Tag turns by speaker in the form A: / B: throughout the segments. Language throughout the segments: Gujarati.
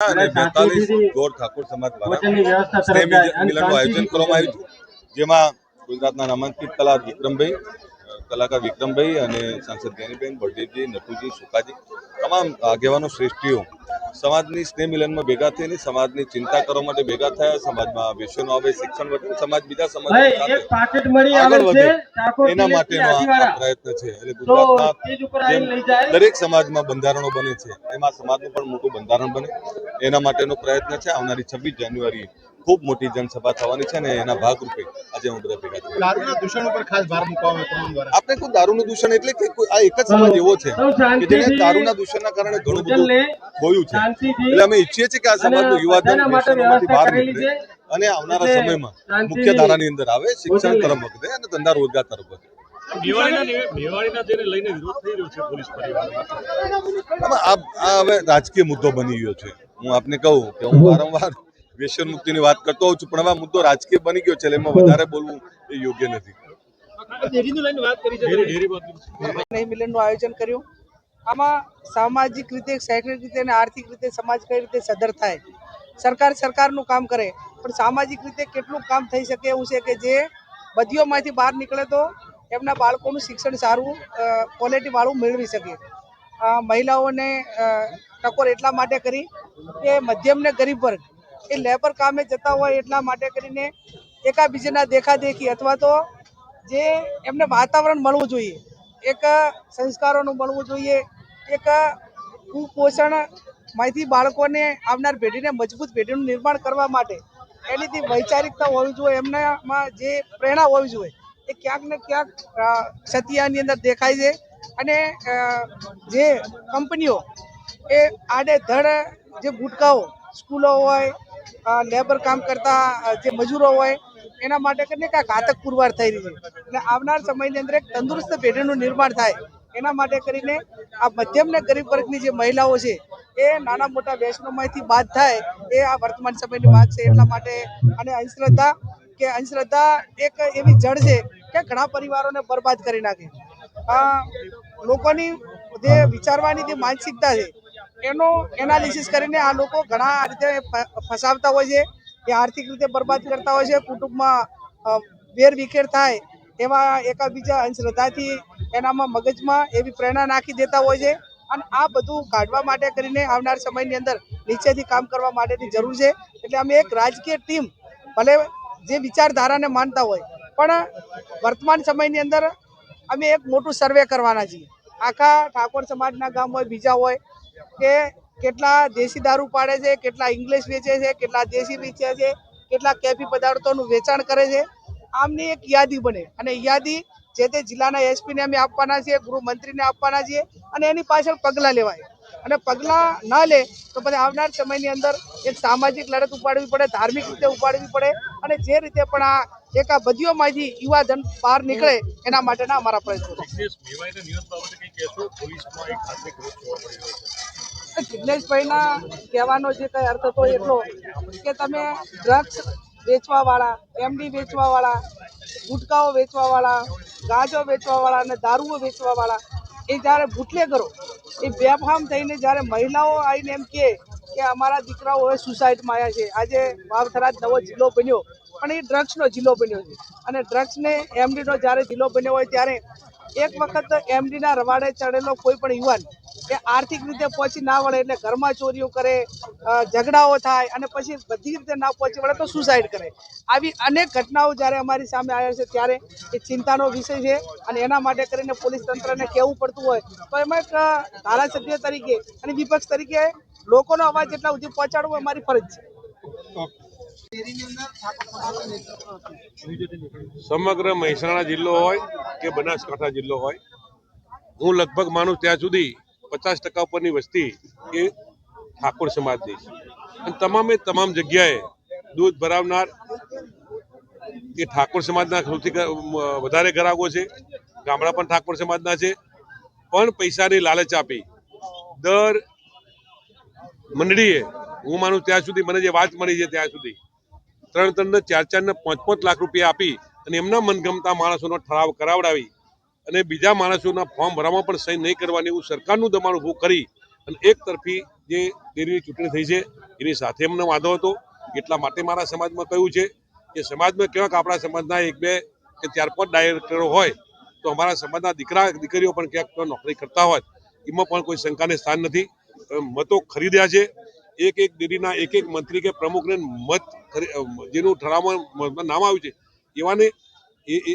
A: અને બેતાલીસ ઠાકોર સમાજ દ્વારા સ્નેહ મિલનનું આયોજન કરવામાં આવ્યું હતું. જેમાં ગુજરાતના નામાંકિત કલા વિક્રમભાઈ કલાકાર વિક્રમભાઈ અને સાંસદ જ્ઞાનીબેન બળદેવજી નટુજી સુકાજી તમામ આગેવાનો શ્રેષ્ઠીઓ સમાજની સ્નેહ મિલનમાં ભેગા થઈને સમાજની ચિંતા કરવા માટે ભેગા થયા સમાજમાં વિશ્વનો આવે શિક્ષણ વધે સમાજ બીજા સમાજ આગળ વધે. એના માટેનો આ- પ્રયત્ન છે. એટલે ગુજરાતના દરેક સમાજમાં બંધારણો બને છે એમાં સમાજનું પણ મોટું બંધારણ બને. એના માટેનો પ્રયત્ન છે. આવનારી છવ્વીસ જાન્યુઆરી ખૂબ મોટી જનસભા થવાની છે અને એના ભાગરૂપે આજે હું બધા ભેગા થયા.
B: દારૂના દૂષણ ઉપર ખાસ ભાર મૂકવામાં તમામ દ્વારા.
A: આપણે કોઈ દારૂનું દૂષણ એટલે કે આ એક જ સમાજ એવો છે કે જેને દારૂના દૂષણના કારણે ઘણું બધું ખોયું છે. એટલે અમે ઈચ્છીએ છીએ કે આ સમાજનું યુવાધન
C: માટે
A: બહાર નીકળે અને આવનારા સમયમાં મુખ્ય ધારાની અંદર આવે શિક્ષણ. તરફ વખતે અને ધંધા રોજગાર તરફ વધે.
D: દિવાળીના નિવે- દિવાળીના જેને લઈને વિરોધ થઈ રહ્યો છે પોલીસ પરિવારમાં
A: આમાં આ આ હવે રાજકીય મુદ્દો બની ગયો છે. હું આપને કહું કે હું વારંવાર વ્યસન મુક્તિની વાત કરતો હોઉં છું પણ હવે મુદ્દો રાજકીય બની ગયો છે એટલે એમાં વધારે બોલવું એ યોગ્ય નથી.
D: ડેરીની લઈને વાત કરી છે. ડેરી ડેરી બાબતે.
E: સ્નેહ મિલનનું આયોજન કર્યું. આમાં સામાજિક રીતે શૈક્ષણિક રીતે અને આર્થિક રીતે સમાજ કઈ રીતે સદર થાય? સરકાર સરકારનું કામ કરે પણ સામાજિક રીતે કેટલું કામ થઈ શકે એવું છે કે જે બધીઓમાંથી બહાર નીકળે તો એમના બાળકોનું શિક્ષણ સારું ક્વોલિટી વાળું મેળવી શકે. મહિલાઓને અ, ટકોર એટલા માટે કરી કે મધ્યમ ને ગરીબ વર્ગ એ લેબર કામે જતા હોય એટલા માટે કરીને એકાબીજાના દેખાદેખી અથવા તો જે એમને વાતાવરણ મળવું જોઈએ, એક સંસ્કારોનું મળવું જોઈએ, એક કુપોષણમાંથી બાળકોને આવનાર પેઢીને મજબૂત પેઢીનું નિર્માણ કરવા માટે એનીથી વૈચારિકતા હોવી જોઈએ, એમનામાં જે પ્રેરણા હોવી જોઈએ, એ ક્યાંક ને ક્યાંક સતિયાની અંદર દેખાય છે અને જે કંપનીઓ એ આડેધડ જે ગુટકાઓ સ્કૂલો હોય લેબર કામ કરતા જે મજૂરો હોય, એના માટે કરીને કાંઈક ઘાતક પુરવાર થઈ રહી છે અને આવનાર સમયની અંદર એક તંદુરસ્ત પેઢીનું નિર્માણ થાય, એના માટે કરીને આ મધ્યમ ને ગરીબ વર્ગની જે મહિલાઓ છે, એ નાના મોટા વ્યસનોમાંથી બાદ થાય, એ આ વર્તમાન સમયની વાત છે. એટલા માટે અને અંધશ્રદ્ધા, કે અંધશ્રદ્ધા એક એવી જડ છે કે ઘણા પરિવારોને બરબાદ કરી નાખે. આ લોકોની જે વિચારવાની જે માનસિકતા છે એનો એનાલિસિસ કરીને આ લોકો ઘણા રીતે ફસાવતા હોય છે, એ આર્થિક રીતે બરબાદ કરતા હોય છે, કુટુંબમાં વેરવિખેર થાય એવા એકાબીજા અંધશ્રદ્ધાથી એનામાં મગજમાં એવી પ્રેરણા નાખી દેતા હોય છે. અને આ બધું કાઢવા માટે કરીને આવનાર સમયની અંદર નીચેથી કામ કરવા માટેની જરૂર છે. એટલે અમે એક રાજકીય ટીમ, ભલે જે વિચારધારાને માનતા હોય, પણ વર્તમાન સમયની અંદર અમે એક મોટું સર્વે કરવાના છીએ. આખા ઠાકોર સમાજના ગામ હોય, બીજા હોય કે કેટલા દેશી દારૂ પાડે છે, કેટલા ઇંગ્લિશ વેચે છે, કેટલા દેશી વેચે છે, કેટલા કેફી પદાર્થોનું વેચાણ કરે છે. આમની એક યાદી બને અને યાદી જે તે જિલ્લાના એસપીને અમે આપવાના છીએ, ગૃહમંત્રીને આપવાના છીએ અને એની પાછળ પગલાં લેવાય. અને પગલાં ના લે તો પછી આવનાર સમયની અંદર એક સામાજિક લડત ઉપાડવી પડે, ધાર્મિક રીતે ઉપાડવી પડે અને જે રીતે પણ આ એક આ બદીઓમાંથી યુવાધન બહાર નીકળે એના માટેના અમારા પ્રયત્નો જિગ્નેશભાઈના કહેવાનો જે કઈ અર્થ હતો એટલો કે તમે ડ્રગ્સ વેચવાવાળા એમડી વેચવાવાળા ગુટકાઓ વેચવાવાળા ગાંજો વેચવાવાળા અને દારૂઓ વેચવાવાળા એ જ્યારે બુટલેગરો એ બેફામ થઈને જ્યારે મહિલાઓ આવીને એમ કહે કે અમારા દીકરાઓ હવે સુસાઇડમાં આવ્યા છે. આજે વાવથરા નવો જિલ્લો બન્યો. પણ એ ડ્રગ્સનો જિલ્લો બન્યો છે. અને ડ્રગ્સને એમડીનો જ્યારે જિલ્લો બન્યો હોય ત્યારે એક વખત એમડીના રવાડે ચડેલો કોઈ પણ યુવાન એ આર્થિક રીતે પહોંચી ના વળે એટલે ઘરમાં ચોરીઓ કરે ઝઘડાઓ થાય અને પછી બધી રીતે ના પહોંચી વળે તો સુસાઇડ કરે. આવી અનેક ઘટનાઓ જ્યારે અમારી સામે આવ્યા છે ત્યારે એ ચિંતાનો વિષય છે અને એના માટે કરીને પોલીસ તંત્રને કહેવું પડતું હોય તો એમાં એક ધારાસભ્ય તરીકે અને વિપક્ષ તરીકે લોકોનો અવાજ જેટલા સુધી પહોંચાડવો અમારી ફરજ છે.
F: સમગ્ર મહેસાણા જિલ્લો હોય કે બનાસકાંઠા જિલ્લો હોય, હું લગભગ માનું ત્યાં સુધી પચાસ ટકા ઉપરની વસ્તી એ ઠાકોર સમાજની છે. અને તમામે તમામ જગ્યાએ દૂધ ભરાવનાર એ ઠાકોર સમાજના સૌથી વધારે ગ્રાહકો છે, ગામડા પણ ઠાકોર સમાજના છે, પણ પૈસાની લાલચ આપી દર મંડળીએ, હું માનું ત્યાં સુધી મને જે વાત મળી છે ત્યાં સુધી ત્રણ ત્રણને ચાર ચારને પાંચ પાંચ લાખ રૂપિયા આપી અને એમના મનગમતા માણસોનો ઠરાવ કરાવડાવી અને બીજા માણસોના ફોર્મ ભરવામાં પણ સહી નહીં કરવાની એવું સરકારનું દબાણ ઊભું કરી અને એક તરફી જે ડેરીની ચૂંટણી થઈ છે, એની સાથે અમને વાંધો હતો. એટલા માટે મારા સમાજમાં કહ્યું છે કે સમાજમાં કેવાક આપણા સમાજના એક બે કે ચાર પાંચ ડાયરેક્ટરો હોય તો અમારા સમાજના દીકરા દીકરીઓ પણ ક્યાંક નોકરી કરતા હોય, એમાં પણ કોઈ શંકાને સ્થાન નથી. મતો ખરીદ્યા છે. એક એક ડેરીના એક એક મંત્રી કે પ્રમુખને મત જેનું ઠરાવમાં નામ આવ્યું છે, એવાને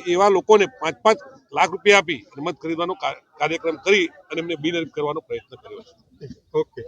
F: એવા લોકોને પાંચ પાંચ લાખ રૂપિયા આપી મત ખરીદવાનો કાર્યક્રમ કરી અને એમને બિનહરીફ કરવાનો પ્રયત્ન કર્યો છે.
B: ઓકે.